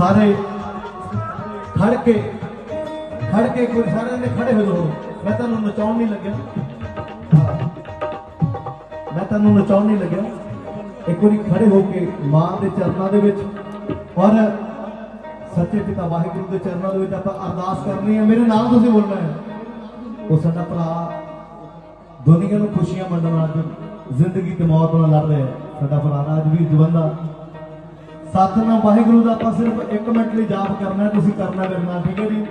ਸਾਰੇ ਖੜ ਕੇ ਖੜ ਕੇ ਕੋਈ ਸਾਰਿਆਂ ਨੇ ਖੜੇ ਹੋ ਜਾਓ। ਮੈਂ ਤੁਹਾਨੂੰ ਨਚਾਉਣ ਨਹੀਂ ਲੱਗਿਆ। ਮੈਂ ਤੁਹਾਨੂੰ ਨਚਾਉਣ ਨਹੀਂ ਲੱਗਿਆ। ਇੱਕ ਵਾਰੀ ਖੜੇ ਹੋ ਕੇ ਮਾਂ ਦੇ ਚਰਨਾਂ ਦੇ ਵਿੱਚ, ਔਰ ਸੱਚੇ ਪਿਤਾ ਵਾਹਿਗੁਰੂ ਦੇ ਚਰਨਾਂ ਦੇ ਵਿੱਚ ਆਪਾਂ ਅਰਦਾਸ ਕਰਨੀ ਹੈ। ਮੇਰੇ ਨਾਲ ਤੁਸੀਂ ਬੋਲਣਾ ਹੈ। ਉਹ ਸਾਡਾ ਭਰਾ ਦੁਨੀਆ ਨੂੰ ਖੁਸ਼ੀਆਂ ਵੰਡਣ ਅੱਜ ਜ਼ਿੰਦਗੀ ਤੇ ਮੌਤ ਨਾਲ ਲੜ ਰਿਹਾ ਹੈ। ਸਾਡਾ ਭਰਾ ਰਾਜਵੀਰ ਜਵੰਦਾ ਸਤਨਾਮ ਵਾਹਿਗੁਰੂ ਦਾ ਆਪਾਂ ਸਿਰਫ 1 ਮਿੰਟ ਲਈ ਜਾਪ ਕਰਨਾ ਹੈ, ਤੁਸੀਂ ਕਰਨਾ ਕਰਨਾ, ਠੀਕ ਹੈ ਜੀ?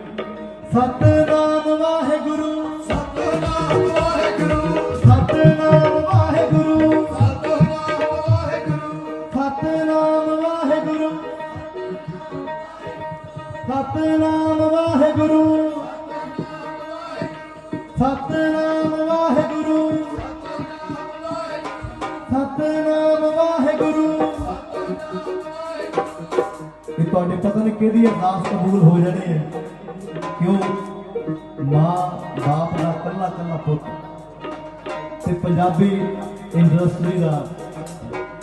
ਸਤਨਾਮ ਵਾਹਿਗੁਰੂ ਸਤਨਾਮ ਵਾਹਿਗੁਰੂ ਸਤਨਾਮ ਵਾਹਿਗੁਰੂ ਸਤਨਾਮ ਵਾਹਿਗੁਰੂ ਸਤਨਾਮ ਵਾਹਿਗੁਰੂ ਸਤਨਾਮ ਵਾਹਿਗੁਰੂ ਸਤਨਾਮ ਤੁਹਾਡੇ ਪਤਾ ਨਹੀਂ ਕਿਹਦੀ ਅਰਦਾਸ ਕਬੂਲ ਹੋ ਜਾਣੀ ਹੈ। ਕਿਉਂ? ਮਾਂ ਬਾਪ ਦਾ ਕੱਲਾ ਕੱਲਾ ਪੁੱਤ। ਤੇ ਪੰਜਾਬੀ ਇੰਡਸਟਰੀ ਦਾ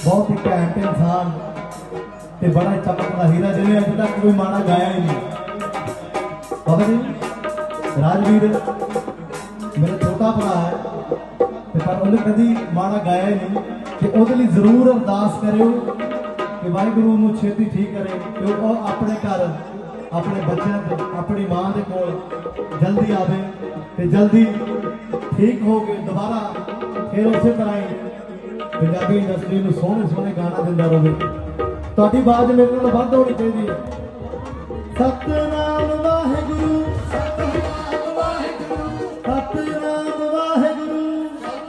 ਬਹੁਤ ਹੀ ਘੈਂਟ ਇਨਸਾਨ ਤੇ ਬੜਾ ਚਮਕਦਾ ਹੀਰਾ ਜਿਹਨੇ ਅੱਜ ਤੱਕ ਕੋਈ ਮਾੜਾ ਗਾਇਆ ਹੀ ਨਹੀਂ। ਪਤਾ ਜੀ ਰਾਜਵੀਰ ਮੇਰਾ ਛੋਟਾ ਭਰਾ ਹੈ, ਤੇ ਪਰ ਉਹਨੇ ਕਦੀ ਮਾੜਾ ਗਾਇਆ ਹੀ ਨਹੀਂ। ਤੇ ਉਹਦੇ ਲਈ ਜ਼ਰੂਰ ਅਰਦਾਸ ਕਰਿਓ ਕਿ ਵਾਹਿਗੁਰੂ ਨੂੰ ਛੇਤੀ ਠੀਕ ਕਰੇ ਕਿ ਉਹ ਆਪਣੇ ਘਰ, ਆਪਣੇ ਬੱਚਿਆਂ ਤੇ ਆਪਣੀ ਮਾਂ ਦੇ ਕੋਲ ਜਲਦੀ ਆਵੇ ਤੇ ਜਲਦੀ ਠੀਕ ਹੋ ਕੇ ਦੁਬਾਰਾ ਫਿਰ ਉਸੇ ਤਰ੍ਹਾਂ ਹੀ ਪੰਜਾਬੀ ਇੰਡਸਟਰੀ ਨੂੰ ਸੋਹਣੇ ਸੋਹਣੇ ਗਾਣਾ ਦਿੰਦਾ ਰਹੇ। ਤੁਹਾਡੀ ਆਵਾਜ਼ ਮੇਰੇ ਨਾਲ ਵੱਧ ਹੋਣੀ ਚਾਹੀਦੀ ਹੈ। ਸਤਨਾਮ ਵਾਹਿਗੁਰੂ ਸਤਨਾਮ ਵਾਹਿਗੁਰੂ, ਸਤਨਾਮ